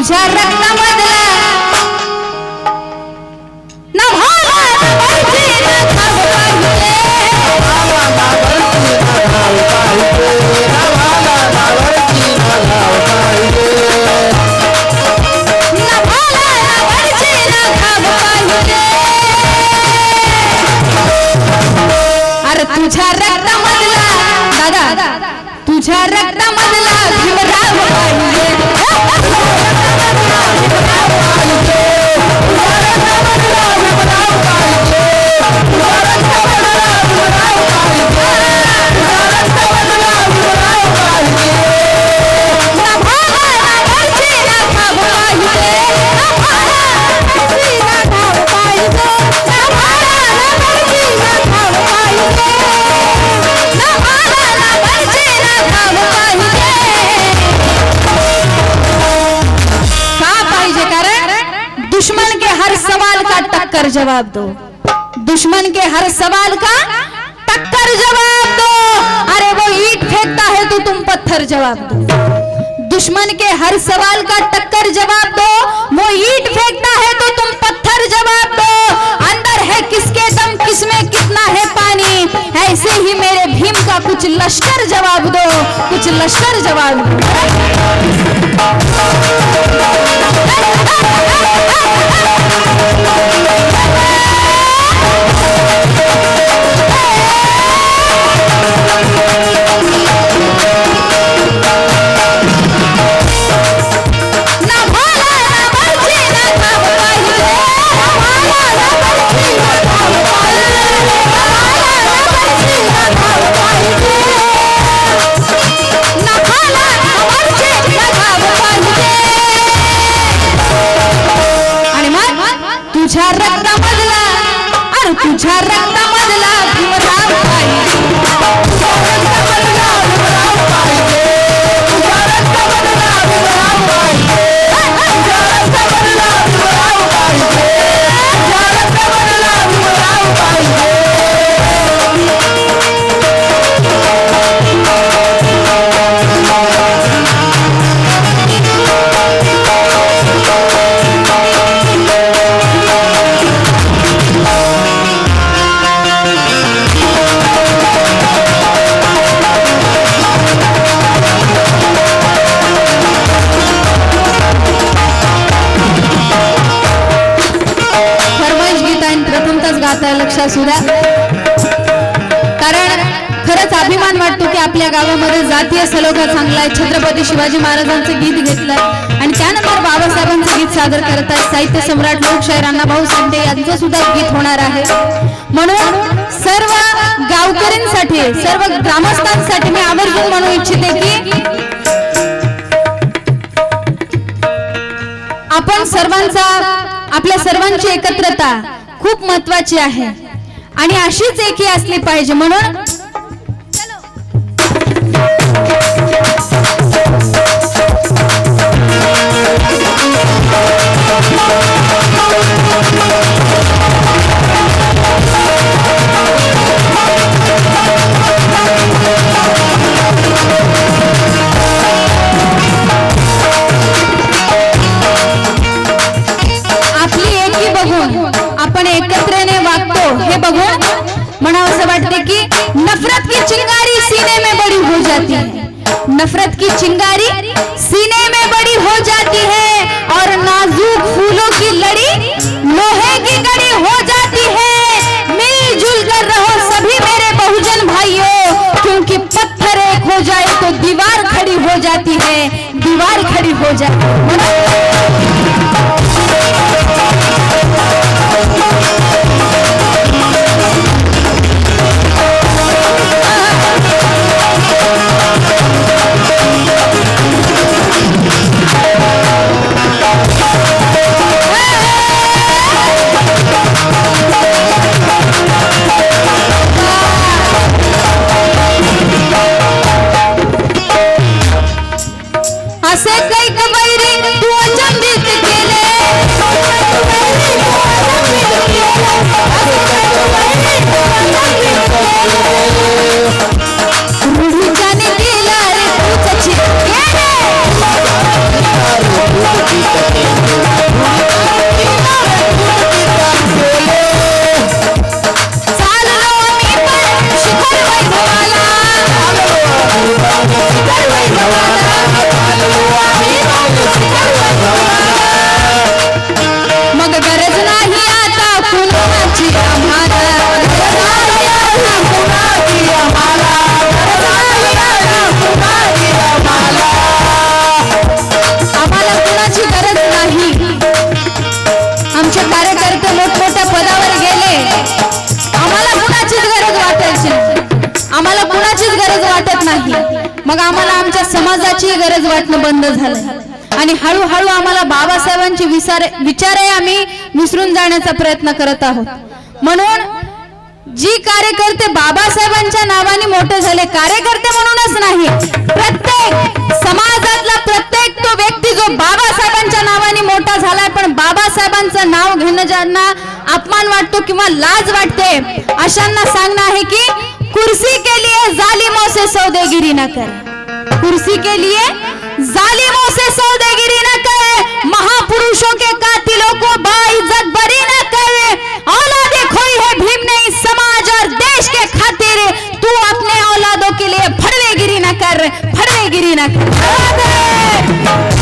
तुझ्या रक्तामधला अरे तुझ्या रक्तामधला दादा तुझ्या टक्कर जवाब दो। दुश्मन के हर सवाल का टक्कर जवाब दो। अरे वो ईट फेंकता है तो तुम पत्थर जवाब दो। दुश्मन के हर सवाल का टक्कर जवाब दो। वो ईट फेंकता है तो तुम पत्थर जवाब दो। अंदर है किसके दम, किसमें कितना है पानी? ऐसे ही मेरे भीम का कुछ लश्कर जवाब दो। कुछ लश्कर जवाब दो। आपल्या गावामध्ये जातीय सलोखा चांगला आहे. छत्रपती शिवाजी महाराजांचं गीत घेतलं आणि त्यानंतर बाबासाहेबांचं गीत सादर करत आहेत साहित्य सम्राट लोकशाहीर अण्णाभाऊ साठे यांचं सुद्धा गीत होणार आहे. म्हणून सर्व गावकऱ्यांसाठी सर्व ग्रामस्थांसाठी मी आवर्जून म्हणू इच्छिते की आपण सर्वांचा आपल्या सर्वांची एकत्रता खूप महत्वाची आहे. आणि अशीच एकी असली पाहिजे. म्हणून नफरत की चिंगारी सीने में बड़ी हो जाती है। नफरत की चिंगारी सीने में बड़ी हो जाती है और नाजुक फूलों की लड़ी लोहे की कड़ी हो जाती है। मिलजुल कर रहो सभी मेरे बहुजन भाइयों, क्योंकि पत्थर एक हो जाए तो दीवार खड़ी हो जाती है। दीवार खड़ी हो जाए। असे वाटणं बंद झालं आणि हळूहळू आम्हाला बाबासाहेबांचे विचार विचारही आम्ही विसरून जाण्याचा प्रयत्न करत आहोत. म्हणून जी कार्यकर्ते बाबासाहेबांच्या नावाने मोठे झाले कार्यकर्ते म्हणूनच नाही प्रत्येक समाजातला प्रत्येक तो व्यक्ती जो बाबासाहेबांच्या नावाने मोठा झालाय पण बाबासाहेबांचं नाव घेणं ज्यांना अपमान वाटतो किंवा लाज वाटते अशांना सांगणं आहे की कुर्सी के लिए जालिमों से सौदेगिरी न कर. कुर्सी के लिए जालिमों से सौदेगिरी न करे, महापुरुषों के कातिलों को बाइज्जत बरी न करे। औलादे खोई है भीम ने इस समाज और देश के खातिर। तू अपने औलादों के लिए फड़वेगिरी न कर, फड़वेगिरी न कर।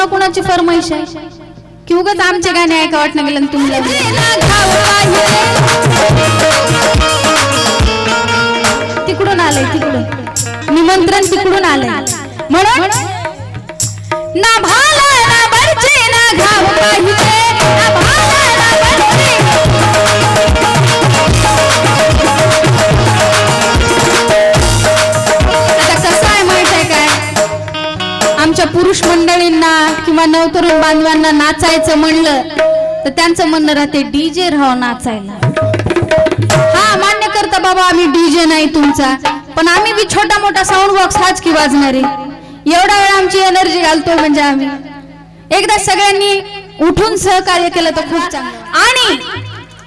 कुणाकुणाची फरमाईश आहे? की उगाच आमचे गाणे ऐका वाटणं गेलं आणि तुम्ही लावले. घाव पाहिजे तिकडून आलंय तिकडून. निमंत्रण तिकडून आलंय. म्हणून ना भाला ना बरचे ना घाव पाहिजे पुरुष मंडळींना किंवा नवतरुण बांधवांना नाचायचं म्हणलं तर त्यांचं म्हणणं राहते डीजे राहावं नाचायला. हा मान्य करता बाबा आम्ही डीजे नाही तुमचा पण आम्ही बी छोटा मोठा साऊंड बॉक्स हाच की वाजणारे. एवढा वेळ आमची एनर्जी घालतो म्हणजे आम्ही. एकदा सगळ्यांनी उठून सहकार्य केलं तर खूप चांगलं. आणि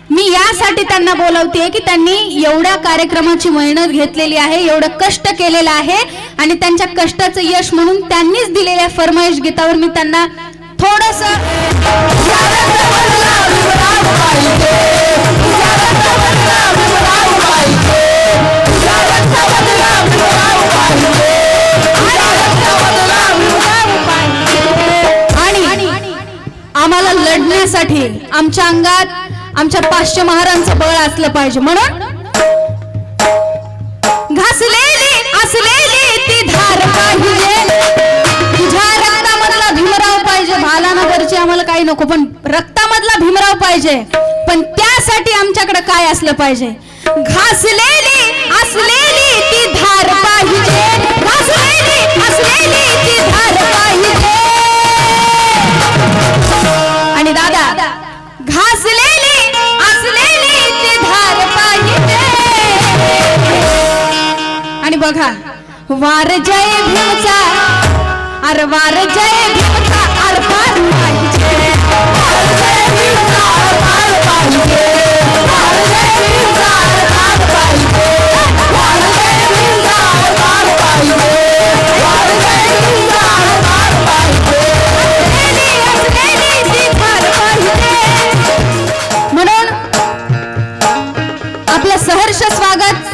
मी यासाठी त्यांना बोलवते की त्यांनी एवढ्या कार्यक्रमाची मेहनत घेतलेली आहे एवढं कष्ट केलेलं आहे आणि त्यांच्या कष्टाचं यश म्हणून त्यांनीच दिलेल्या फरमाईश गीतावर मी त्यांना थोडस आणि आम्हाला लढण्यासाठी आमच्या अंगात आमच्या पाचशे महारांचं बळ असलं पाहिजे. म्हणून काही नको पण रक्तामधला भीमराव पाहिजे. पण त्यासाठी आमच्याकडे काय असलं पाहिजे? घासलेली असलेली ती धार पाहिजे. घासलेली असलेली ती धार पाहिजे. आणि दादा घासलेली असलेली ती धार पाहिजे. आणि बघा वार जय भीमचा अर वार जय भीमचा आरपार पाहिजे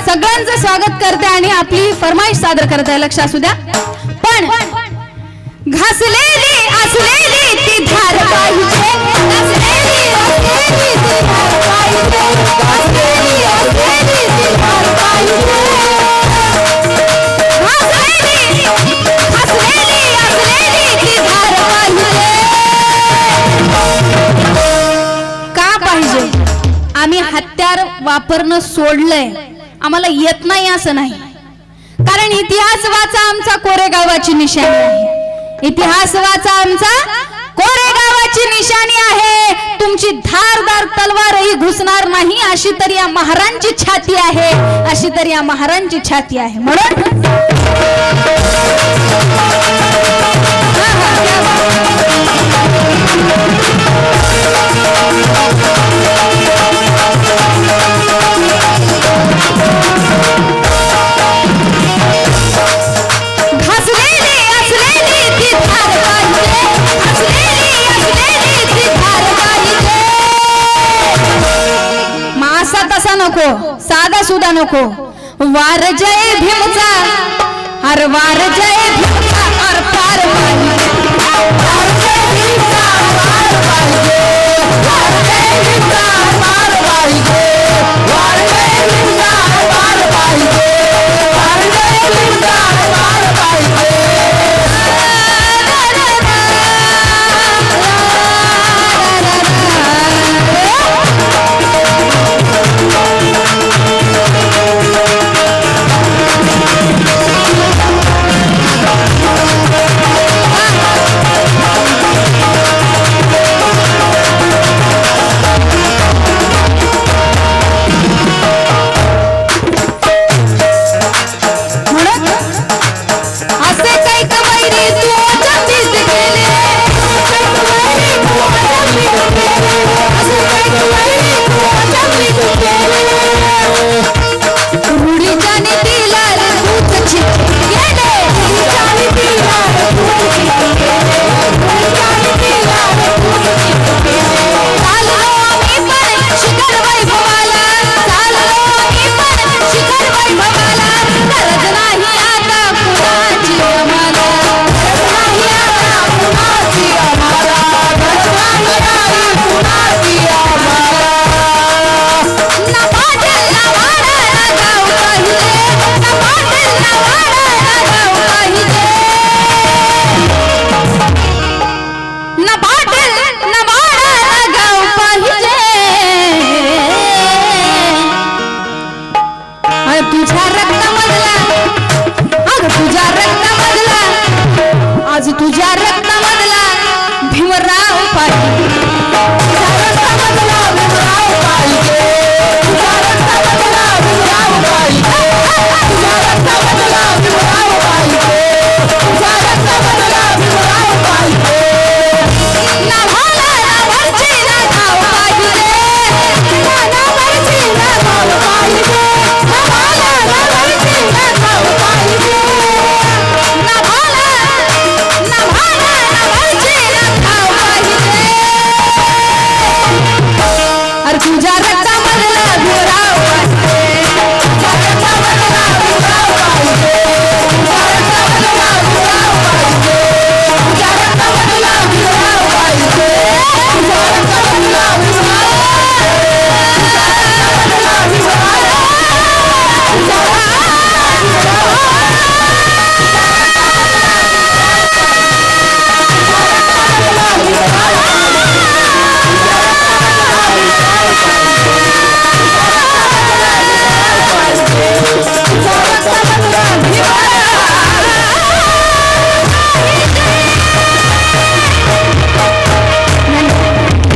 सगळ्यांचं स्वागत करते आणि आपली फरमाईश सादर करते लक्ष असू द्या. पण घासलेली असलेली ती धार पाहिजे का पाहिजे? आम्ही हत्यार वापरणं सोडलंय. आम्हाला येत नाही असं नाही. कारण इतिहास वाचा आमचा कोरेगावाची निशाणी आहे. इतिहास वाचा आमचा कोरेगावाची निशाणी आहे. तुमची धारदार तलवार ही घुसणार नाही. अशी तर या महारांची छाती आहे. अशी तर या महारांची छाती आहे. म्हणून सुद्धा नको. वार जय भीमचा हर वार जय